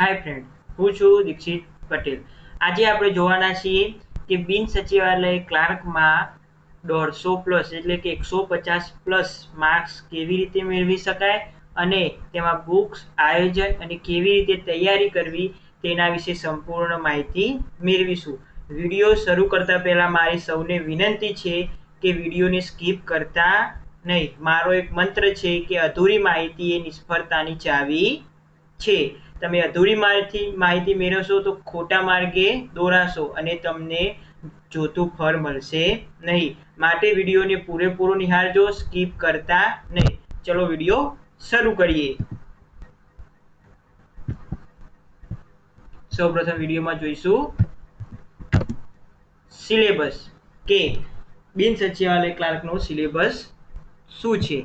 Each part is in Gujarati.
હાય ફ્રેન્ડ હું છું દીક્ષિત પટેલ. આજે આપણે જોવાના છીએ કે બિન સચિવાલય ક્લાર્કમાં દોઢસો પ્લસ એટલે કે એકસો પચાસ પ્લસ માર્ક્સ કેવી રીતે મેળવી શકાય અને તેમાં બુક્સ આયોજન અને કેવી રીતે તૈયારી કરવી તેના વિશે સંપૂર્ણ માહિતી મેળવીશું. વીડિયો શરૂ કરતાં પહેલાં મારી સૌને વિનંતી છે કે વિડીયોને સ્કીપ કરતા નહીં. મારો એક મંત્ર છે કે અધૂરી માહિતી એ નિષ્ફળતાની ચાવી છે. તમે અધૂરી માહિતી માહિતી મેળવશો તો ખોટા માર્ગે દોરાશો અને તમને જોતું ફળ મળશે નહીં. માટે વિડીયોને પૂરેપૂરો નિહાળજો, સ્કીપ કરતા નહીં. ચલો વીડિયો શરૂ કરીએ. સૌપ્રથમ વિડીયોમાં જોઈશું. સિલેબસ. કે બિન સચિવાલય ક્લાર્કનો સિલેબસ શું છે?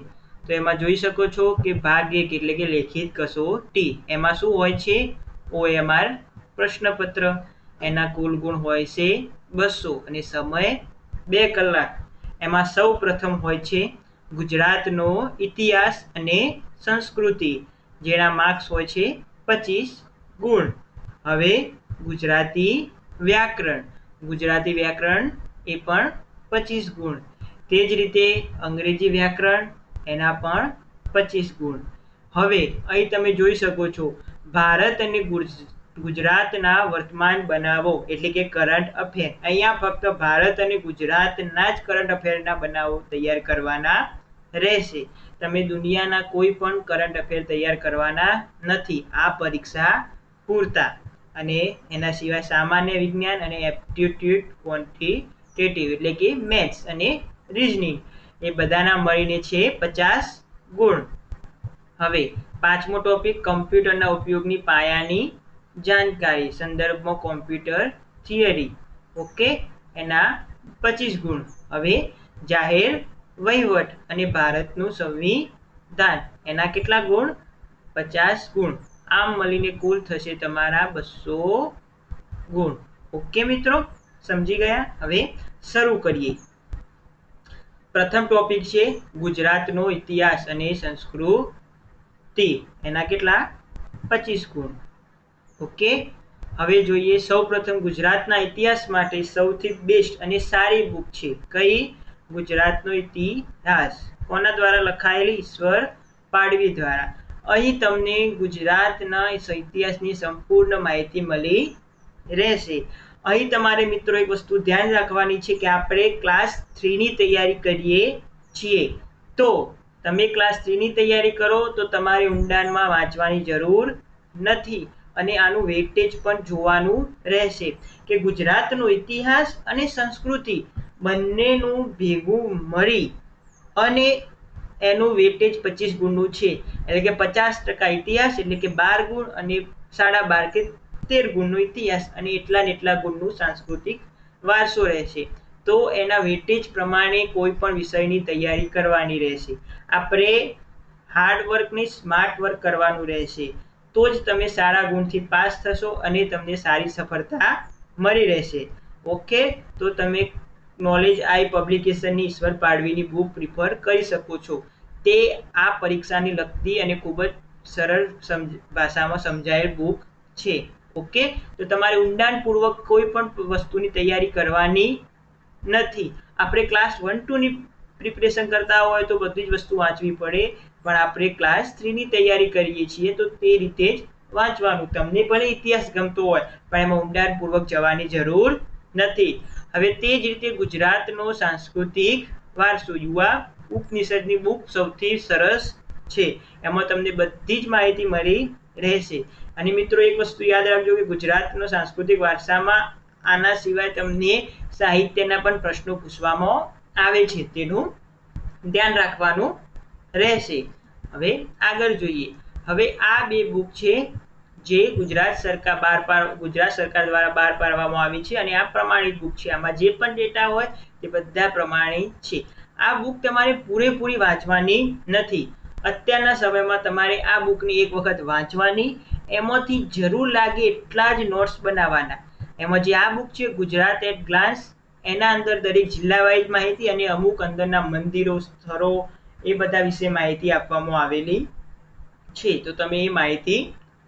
તો એમાં જોઈ શકો છો કે ભાગ એક એટલે કે લેખિત કસોટી એમાં શું હોય છે? ઓએમઆર પ્રશ્નપત્ર. એના કુલ ગુણ હોય છે બસો અને સમય બે કલાક. એમાં સૌ પ્રથમ હોય છે ગુજરાતનો ઇતિહાસ અને સંસ્કૃતિ, જેના માર્ક્સ હોય છે પચીસ ગુણ. હવે ગુજરાતી વ્યાકરણ. ગુજરાતી વ્યાકરણ એ પણ પચીસ ગુણ. તે જ રીતે અંગ્રેજી વ્યાકરણ એના પણ પચીસ ગુણ. હવે અહીં તમે જોઈ શકો છો, ભારત અને ગુજરાતના વર્તમાન બનાવો એટલે કે કરંટ અફેર અહીંયા ફક્ત ભારત અને ગુજરાતના જ કરંટ અફેરના બનાવો તૈયાર કરવાના રહેશે. તમે દુનિયાના કોઈ પણ કરંટ અફેર તૈયાર કરવાના નથી. આ પરીક્ષા પૂરતા. અને એના સિવાય સામાન્ય વિજ્ઞાન અને એપ્ટિટ્યૂડ ક્વોન્ટિટેટિવ એટલે કે મેથ્સ અને રિઝનિંગ એ બધાના મળીને છે પચાસ ગુણ. હવે પાંચમો ટોપિક કમ્પ્યુટરના ઉપયોગની પાયાની જાણકારી, સંદર્ભમાં કોમ્પ્યુટર થિયરી ઓકે એના પચીસ ગુણ. હવે જાહેર વહીવટ અને ભારતનું સંવિધાન. એના કેટલા ગુણ? પચાસ ગુણ. આમ મળીને કુલ થશે તમારા બસો ગુણ. ઓકે મિત્રો? સમજી ગયા? હવે શરૂ કરીએ. પ્રથમ ટોપિક છે ગુજરાતનો ઇતિહાસ અને સંસ્કૃતિ. એના કેટલા? પચીસ ગુણ. ઓકે? હવે જોઈએ સૌ પ્રથમ ગુજરાતના ઇતિહાસ માટે સૌથી બેસ્ટ અને સારી બુક છે કઈ? ગુજરાતનો ઇતિહાસ. કોના દ્વારા લખાયેલી? ઈશ્વર પાડવી દ્વારા. અહીં તમને ગુજરાતના ઇતિહાસની સંપૂર્ણ માહિતી મળી રહેશે. અહીં તમારે મિત્રો એક વસ્તુ ધ્યાન રાખવાની છે કે આપણે ક્લાસ થ્રીની તૈયારી કરીએ છીએ. તો તમે ક્લાસ થ્રીની તૈયારી કરો તો તમારે ઊંડાણમાં વાંચવાની જરૂર નથી અને આનું વેટેજ પણ જોવાનું રહેશે કે ગુજરાતનો ઇતિહાસ અને સંસ્કૃતિ બંનેનું ભેગું મળી અને એનું વેટેજ પચીસ ગુણનું છે. એટલે કે પચાસ ટકા ઇતિહાસ એટલે કે બાર ગુણ અને સાડા બાર કે તેર ગુણનો ઇતિહાસ અને એટલા ને એટલા ગુણનું સાંસ્કૃતિક વારસો રહેશે. તો એના વેટેજ પ્રમાણે કોઈ પણ વિષયની તૈયારી કરવાની રહેશે. આપણે હાર્ડ વર્ક સ્માર્ટ વર્ક કરવાનું રહેશે. તો જ તમે સારા ગુણથી પાસ થશો અને તમને સારી સફળતા મળી રહેશે. ઓકે? તો તમે નોલેજ આઈ પબ્લિકેશનની ઈશ્વર પાડવીની બુક પ્રિફર કરી શકો છો. તે આ પરીક્ષાની લગતી અને ખૂબ જ સરળ ભાષામાં સમજાયેલ બુક છે. ઓકે? તો તમારે ઊંડાણપૂર્વક કોઈ પણ વસ્તુની તૈયારી કરવાની નથી. આપણે ક્લાસ વન ટુની પ્રિપરેશન કરતા હોય તો બધી જ વસ્તુ વાંચવી પડે, પણ આપણે ક્લાસ થ્રીની તૈયારી કરીએ છીએ તો તે રીતે જ વાંચવાનું. તમને ભલે ઇતિહાસ ગમતો હોય, પણ એમાં ઊંડાણપૂર્વક જવાની જરૂર નથી. હવે તે જ રીતે ગુજરાતનો સાંસ્કૃતિક વારસો, યુવા ઉપનિષદની બુક સૌથી સરસ છે. એમાં તમને બધી જ માહિતી મળી રહેશે. અને મિત્રો, એક વસ્તુ યાદ રાખજો કે ગુજરાતનો સાંસ્કૃતિક વારસામાં આના સિવાય તમને સાહિત્યના પણ પ્રશ્નો પૂછવામાં આવે છે. તેનું ધ્યાન રાખવાનું રહેશે. હવે આગળ જોઈએ. હવે આ બે બુક છે જે ગુજરાત સરકાર બહાર પાડ, ગુજરાત સરકાર દ્વારા બહાર પાડવામાં આવી છે અને આ પ્રમાણિત બુક છે. આમાં જે પણ ડેટા હોય તે બધા પ્રમાણિત છે. આ બુક તમારે પૂરેપૂરી વાંચવાની નથી. અત્યારના સમયમાં તમારે આ બુકની એક વખત વાંચવાની એમાંથી જરૂર લાગે એટલા જ નોટ્સ બનાવવાના. એમાં જે આ બુક છે, ગુજરાત એટ ગ્લાન્સ એના અંદર દરેક જિલ્લા માહિતી અને અમુક અંદરના મંદિરો, સ્થળો, એ બધા વિશે માહિતી આપવામાં આવેલી છે. તો તમે એ માહિતી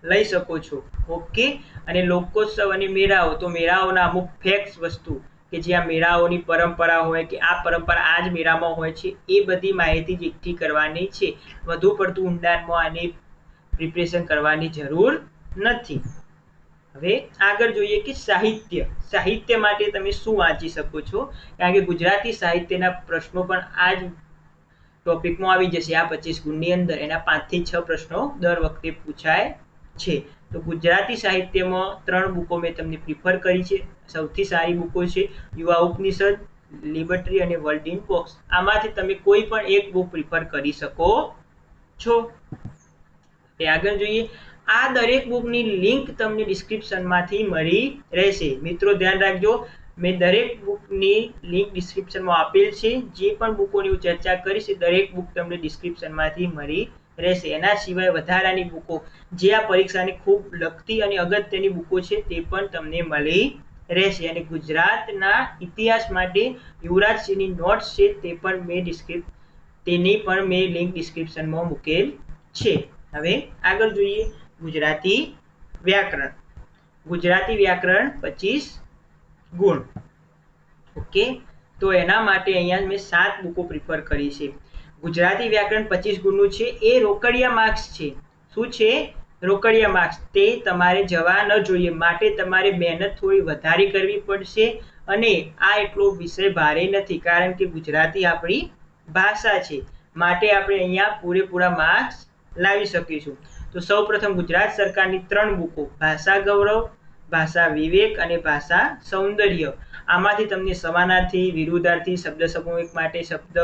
લઈ શકો છો. ઓકે અને લોકોત્સવ અને મેળાઓ, તો મેળાઓના અમુક ફેક્ટ્સ વસ્તુ કે જે આ મેળાઓની પરંપરા હોય કે આ પરંપરા આ જ મેળામાં હોય છે, એ બધી માહિતી એકઠી કરવાની છે. વધુ પડતું ઊંડાણમાં આની પ્રિપરેશન કરવાની જરૂર નથી. હવે આગળ જોઈએ કે સાહિત્ય. સાહિત્ય માટે તમે શું વાંચી શકો છો? કારણ કે ગુજરાતી સાહિત્યના પ્રશ્નો પણ આ જ ટોપિકમાં આવી જશે. આ પચીસ ગુણની અંદર એના પાંચથી છ પ્રશ્નો દર વખતે પૂછાય છે. તો ગુજરાતી સાહિત્યમાં ત્રણ બુકો મેં તમને પ્રિફર કરી છે. સૌથી સારી બુકો છે યુવા ઉપનિષદ લિબર્ટરી અને વર્લ્ડ ઇન બોક્સ આમાંથી તમે કોઈ પણ એક બુક પ્રિફર કરી શકો છો. એ આગળ જોઈએ. આ દરેક બુકની લિંક તમને ડિસ્ક્રિપ્શનમાંથી મળી રહેશે. મિત્રો, ધ્યાન રાખજો. મેં દરેક બુકની લિંક ડિસ્ક્રિપ્શનમાં આપેલ છે. જે પણ બુકોની હું ચર્ચા કરીશ, એ દરેક બુક તમને ડિસ્ક્રિપ્શનમાંથી મળી રહેશે. એના સિવાય વધારાની બુકો જે આ પરીક્ષાને ખૂબ લગતી અને અગત્યની બુકો છે, તે પણ તમને મળી રહેશે. અને ગુજરાતના ઇતિહાસ માટે યુવરાજસિંહની નોટ્સ છે, તે પણ મેં ડિસ્ક્રિપ તેની પણ મેં લિંક ડિસ્ક્રિપ્શનમાં મૂકેલ છે. હવે આગળ જોઈએ ગુજરાતી વ્યાકરણ. ગુજરાતી વ્યાકરણ પચીસ ગુણ. ઓકે? તો એના માટે અહીંયા મેં સાત બુકો પ્રિફર કરી છે. ગુજરાતી વ્યાકરણ પચીસ ગુણનું છે. એ રોકડિયા માર્ક્સ છે. શું છે? રોકડિયા માર્ક્સ તે તમારે જવા ન જોઈએ. માટે તમારે મહેનત થોડી વધારે કરવી પડશે અને આ એટલો વિષય ભારે નથી, કારણ કે ગુજરાતી આપણી ભાષા છે. માટે આપણે અહીંયા પૂરેપૂરા માર્ક્સ લાવી શકીશું. તો સૌ પ્રથમ ગુજરાત સરકારની ત્રણ બુકો, ભાષા ગૌરવ, ભાષા વિવેક અને ભાષા સૌંદર્ય. આમાંથી તમને સમાનાર્થી, વિરુદ્ધાર્થી, શબ્દ સમૂહિક માટે શબ્દ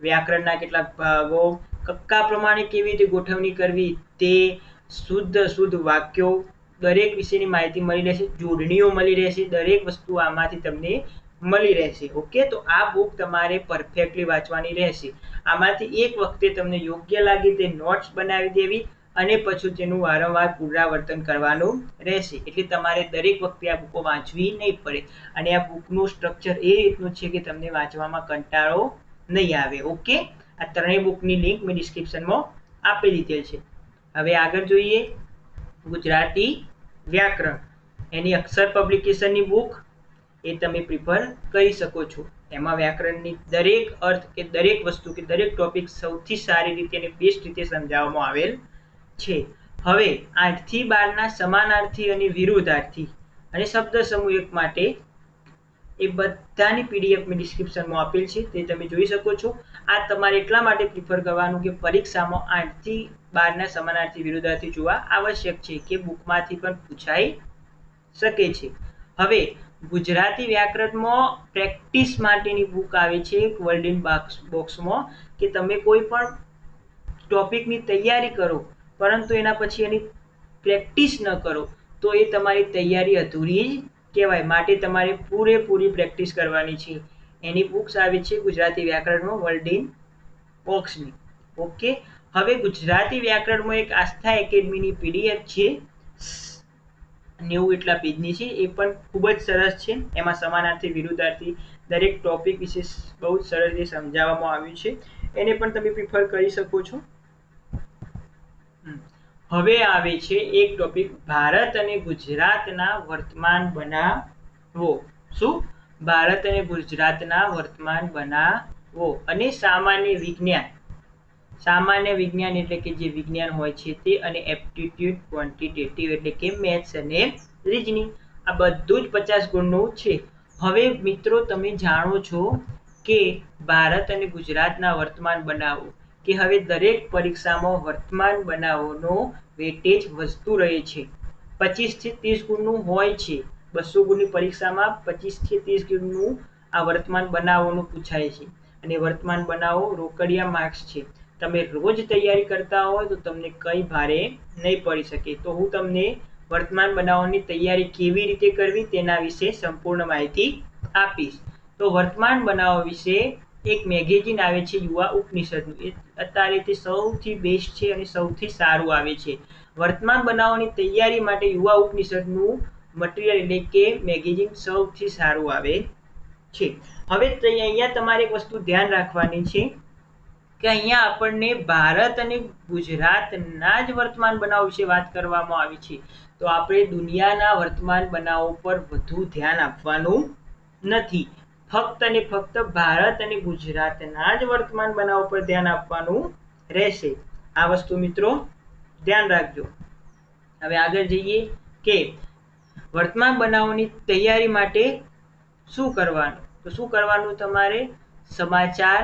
વ્યાકરણના કેટલાક ભાગો, કક્કા પ્રમાણે કેવી રીતે ગોઠવણી કરવી તે શુદ્ધ શુદ્ધ વાક્યો દરેક વિશેની માહિતી મળી રહેશે, જોડણીઓ મળી રહેશે, દરેક વસ્તુ આમાંથી તમને મળી રહેશે ઓકે તો આ બુક તમારે પરફેક્ટલી વાંચવાની રહેશે. આમાંથી એક વખતે તમને યોગ્ય લાગે તે નોટ્સ બનાવી દેવી અને પછી તેનું વારંવાર પુનરાવર્તન કરવાનું રહેશે. એટલે તમારે દરેક વખતે આ બુકો વાંચવી નહીં પડે અને આ બુકનું સ્ટ્રક્ચર એ રીતનું છે કે તમને વાંચવામાં કંટાળો નહીં આવે ઓકે આ ત્રણેય બુકની લિંક મેં ડિસ્ક્રિપ્શનમાં આપી દીધેલ છે. હવે આગળ જોઈએ ગુજરાતી વ્યાકરણ. એની અક્ષર પબ્લિકેશનની બુક એ તમે પ્રિફર કરી શકો છો. એમાં વ્યાકરણની દરેક અર્થ કે દરેક વસ્તુ કે દરેક ટોપિક સૌથી સારી રીતે અને બેસ્ટ રીતે સમજાવવામાં આવેલ છે. હવે આઠથી બારના સમાનાર્થી અને વિરુદ્ધાર્થી અને શબ્દ સમૂહ માટે એ બધાની પીડીએફ મેં ડિસ્ક્રિપ્શનમાં આપેલ છે, તે તમે જોઈ શકો છો. આ તમારે એટલા માટે પ્રિફર કરવાનું કે પરીક્ષામાં આઠથી બારના સમાનાર્થી, વિરુદ્ધાર્થી જોવા આવશ્યક છે કે બુકમાંથી પણ પૂછાઈ શકે છે. હવે ગુજરાતી વ્યાકરણમાં પ્રેક્ટિસ માટેની બુક આવે છે વર્લ્ડ ઇન બોક્સમાં કે તમે કોઈ પણ ટોપિકની તૈયારી કરો, પરંતુ એના પછી એની પ્રેક્ટિસ ન કરો, તો એ તમારી તૈયારી અધૂરી જ કહેવાય. માટે તમારે પૂરેપૂરી પ્રેક્ટિસ કરવાની છે. એની બુક્સ આવી છે ગુજરાતી વ્યાકરણમાં વર્લ્ડ બોક્સની ઓકે? હવે ગુજરાતી વ્યાકરણમાં એક આસ્થા એકેડમીની પીડીએફ છે. નેવું એટલા પેજની છે. એ પણ ખૂબ જ સરસ છે. એમાં સમાનાર્થી, વિરુદ્ધાર્થી દરેક ટોપિક વિશે બહુ જ સરસ રીતે સમજાવવામાં આવ્યું છે. એને પણ તમે પ્રિફર કરી શકો છો. હવે આવે છે એક ટોપિક ભારત અને ગુજરાતના વર્તમાન બનાવો. શું? ભારત અને ગુજરાતના વર્તમાન બનાવો. અને સામાન્ય વિજ્ઞાન. સામાન્ય વિજ્ઞાન એટલે કે જે વિજ્ઞાન હોય છે તે અને એપ્ટિટ્યુડ ક્વોન્ટિટેટિવ એટલે કે મેથ્સ અને રીઝનિંગ આ બધું જ પચાસ ગુણનું છે. હવે મિત્રો તમે જાણો છો કે ભારત અને ગુજરાતના વર્તમાન બનાવો, કે હવે દરેક પરીક્ષામાં વર્તમાન બનાવોનો વેટેજ વધતું રહે છે. પચીસથી ત્રીસ ગુણનું હોય છે. બસો ગુણની પરીક્ષામાં પચીસથી ત્રીસ ગુણનું આ વર્તમાન બનાવોનું પૂછાય છે. અને વર્તમાન બનાવો રોકડિયા માર્ક્સ છે. તમે રોજ તૈયારી કરતા હોય તો તમને કંઈ ભારે નહીં પડી શકે. તો હું તમને વર્તમાન બનાવોની તૈયારી કેવી રીતે કરવી તેના વિશે સંપૂર્ણ માહિતી આપીશ. તો વર્તમાન બનાવો વિશે એક મેગેઝિન આવે છે યુવા ઉપનિષદનું. એ અત્યારે તે સૌથી બેસ્ટ છે અને સૌથી સારું આવે છે. વર્તમાન બનાવવાની તૈયારી માટે યુવા ઉપનિષદનું મટીરિયલ એટલે કે મેગેઝિન સૌથી સારું આવે છે. હવે અહીંયા તમારે એક વસ્તુ ધ્યાન રાખવાની છે. કે અહીંયા આપણને ભારત અને ગુજરાતના જ વર્તમાન બનાવ વિશે વાત કરવામાં આવી છે. તો આપણે દુનિયાના વર્તમાન બનાવો પર વધુ ધ્યાન આપવાનું નથી. ફક્ત અને ફક્ત ભારત અને ગુજરાતના જ વર્તમાન બનાવો પર ધ્યાન આપવાનું રહેશે. આ વસ્તુ મિત્રો ધ્યાન રાખજો. હવે આગળ જઈએ કે વર્તમાન બનાવોની તૈયારી માટે શું કરવાનું? તો શું કરવાનું તમારે? સમાચાર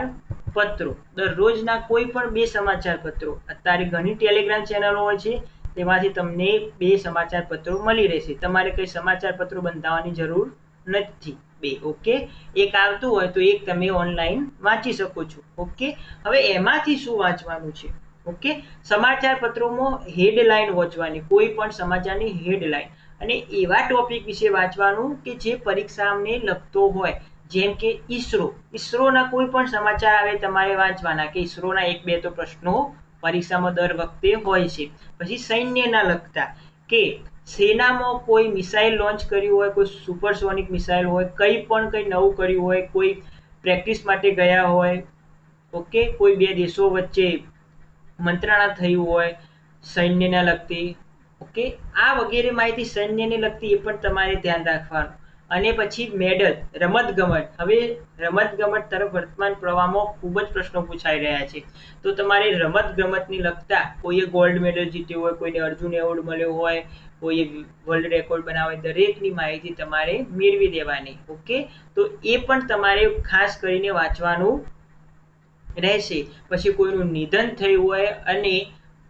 પત્રો. દરરોજના કોઈ પણ બે સમાચાર પત્રો. અત્યારે ઘણી ટેલિગ્રામ ચેનલો હોય છે, તેમાંથી તમને બે સમાચાર પત્રો મળી રહેશે. તમારે કંઈ સમાચાર પત્રો બંધાવવાની જરૂર નથી. બે, ઓકે? એક આવતું હોય તો એક તમે ઓનલાઈન વાંચી શકો છો, ઓકે? હવે એમાંથી શું વાંચવાનું છે, ઓકે? સમાચાર પત્રોમાં હેડલાઇન વાંચવાની, કોઈ પણ સમાચારની હેડલાઇન અને એવા ટોપિક વિશે વાંચવાનું કે જે પરીક્ષાને લગતો હોય. જેમ કે ઈસરો. ઈસરોના કોઈ પણ સમાચાર આવે તમારે વાંચવાના કે ઈસરોના એક બે તો પ્રશ્નો પરીક્ષામાં દર વખતે હોય છે. પછી સૈન્યના લગતા કે સેનામાં કોઈ મિસાઇલ લોન્ચ કર્યું હોય, કોઈ સુપરસોનિક મિસાઇલ હોય, કંઈ પણ કંઈ નવું કર્યું હોય, કોઈ પ્રેક્ટિસ માટે ગયા હોય, ઓકે, કોઈ બે દેશો વચ્ચે મંત્રણા થયું હોય સૈન્યને લગતી, ઓકે, આ વગેરે માહિતી સૈન્યને લગતી એ પણ તમારે ધ્યાન રાખવાનું. અને પછી મેડલ રમતગમત હવે રમતગમત તરફ વર્તમાન પ્રવાહમાં ખૂબ જ પ્રશ્નો પૂછાઈ રહ્યા છે. તો તમારે રમતગમતની લગતા કોઈએ ગોલ્ડ મેડલ જીત્યો હોય, કોઈને અર્જુન એવોર્ડ મળ્યો હોય, કોઈએ વર્લ્ડ રેકોર્ડ બનાવ્યો દરેકની માહિતી તમારે મેળવી દેવાની, ઓકે? તો એ પણ તમારે ખાસ કરીને વાંચવાનું રહેશે. પછી કોઈનું નિધન થયું હોય અને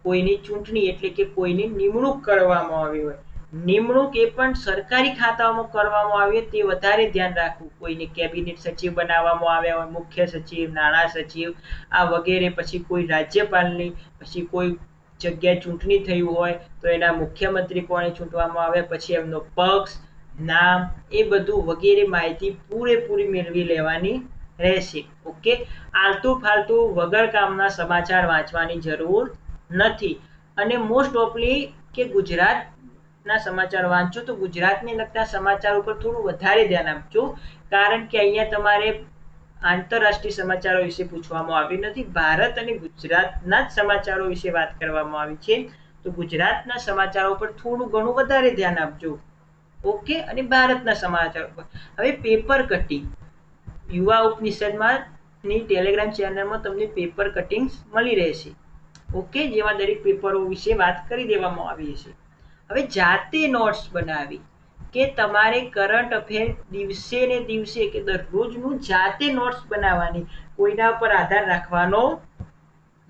કોઈની ચૂંટણી એટલે કે કોઈની નિમણૂક કરવામાં આવી હોય નિમણૂક એ પણ સરકારી ખાતાઓમાં કરવામાં આવે તે વધારે ધ્યાન રાખવું. કોઈને કેબિનેટ સચિવ બનાવવામાં આવ્યા હોય, મુખ્ય સચિવ, નાણાં સચિવ, આ વગેરે. પછી કોઈ રાજ્યપાલની, પછી કોઈ જગ્યાએ ચૂંટણી થયું હોય તો એના મુખ્યમંત્રી કોને ચૂંટવામાં આવે પછી એમનો પક્ષ, નામ, એ બધું વગેરે માહિતી પૂરેપૂરી મેળવી લેવાની રહેશે. ઓકે? આલતુ ફાલતુ વગર કામના સમાચાર વાંચવાની જરૂર નથી. અને મોસ્ટ ઓફલી કે ગુજરાતના સમાચાર વાંચો તો ગુજરાતને લગતા સમાચાર ઉપર થોડું વધારે ધ્યાન આપજો. કારણ કે અહીંયા તમારે આંતરરાષ્ટ્રીય સમાચારો વિશે પૂછવામાં આવ્યું નથી. ભારત અને ગુજરાતના જ સમાચારો વિશે વાત કરવામાં આવી છે. તો ગુજરાતના સમાચારો પર થોડું ઘણું વધારે ધ્યાન આપજો. ઓકે? અને ભારતના સમાચારો ઉપર હવે પેપર કટિંગ. યુવા ઉપનિષદમાં ની ટેલિગ્રામ ચેનલમાં તમને પેપર કટિંગ્સ મળી રહેશે. ઓકે? જેમાં દરેક પેપરો વિશે વાત કરી દેવામાં આવી છે હવે જાતે નોટ્સ બનાવી કે તમારે કરંટ અફેર દિવસે ને દિવસે કે દરરોજનું જાતે નોટ્સ બનાવવાની કોઈના પર આધાર રાખવાનો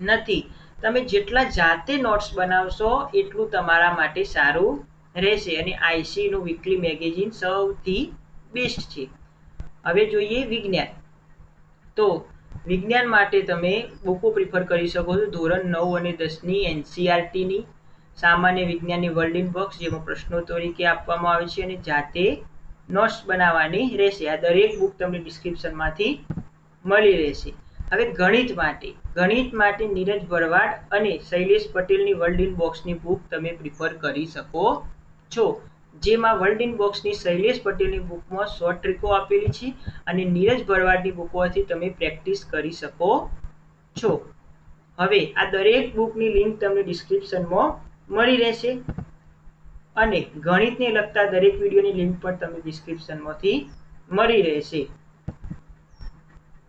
નથી. તમે જેટલા જાતે નોટ્સ બનાવશો એટલું તમારા માટે સારું રહેશે અને આઈસીનું વીકલી મેગેઝિન સૌથી બેસ્ટ છે. હવે જોઈએ વિજ્ઞાન. તો વિજ્ઞાન માટે તમે બુકો પ્રિફર કરી શકો છો ધોરણ નવ અને દસની એનસીઆરટીની સામાન્ય વિજ્ઞાનની વર્લ્ડ ઇન બોક્સ જેમાં પ્રશ્નો તરીકે આપવામાં આવે છે અને જાતે નોટ્સ બનાવવાની રહેશે. આ દરેક બુક તમને ડિસ્ક્રિપ્શનમાંથી મળી રહેશે. હવે ગણિત માટે. ગણિત માટે નીરજ ભરવાડ અને શૈલેષ પટેલની વર્લ્ડ ઇન બોક્સની બુક તમે પ્રિફર કરી શકો છો. જેમાં વર્લ્ડ ઇન બોક્સની શૈલેષ પટેલની બુકમાં શોર્ટ ટ્રીકો આપેલી છે અને નીરજ ભરવાડની બુકોથી તમે પ્રેક્ટિસ કરી શકો છો. હવે આ દરેક બુકની લિંક તમને ડિસ્ક્રિપ્શનમાં મળી રહેશે અને ગણિતને લગતા દરેક વિડીયોની લિંક પણ તમને ડિસ્ક્રિપ્શનમાંથી મળી રહેશે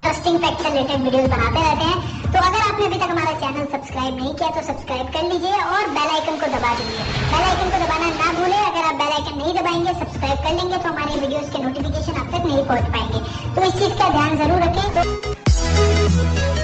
इंटरेस्टिंग फैक्ट से रिलेटेड वीडियोस बनाते रहते हैं तो अगर आपने अभी तक हमारा चैनल सब्सक्राइब नहीं किया तो सब्सक्राइब कर लीजिए और बेल आइकन को दबा दीजिए बेल आइकन को दबाना ना भूलें अगर आप बेल आइकन नहीं दबाएंगे सब्सक्राइब कर लेंगे तो हमारे वीडियोस के नोटिफिकेशन आप तक नहीं पहुंच पाएंगे तो इस चीज का ध्यान जरूर रखें तो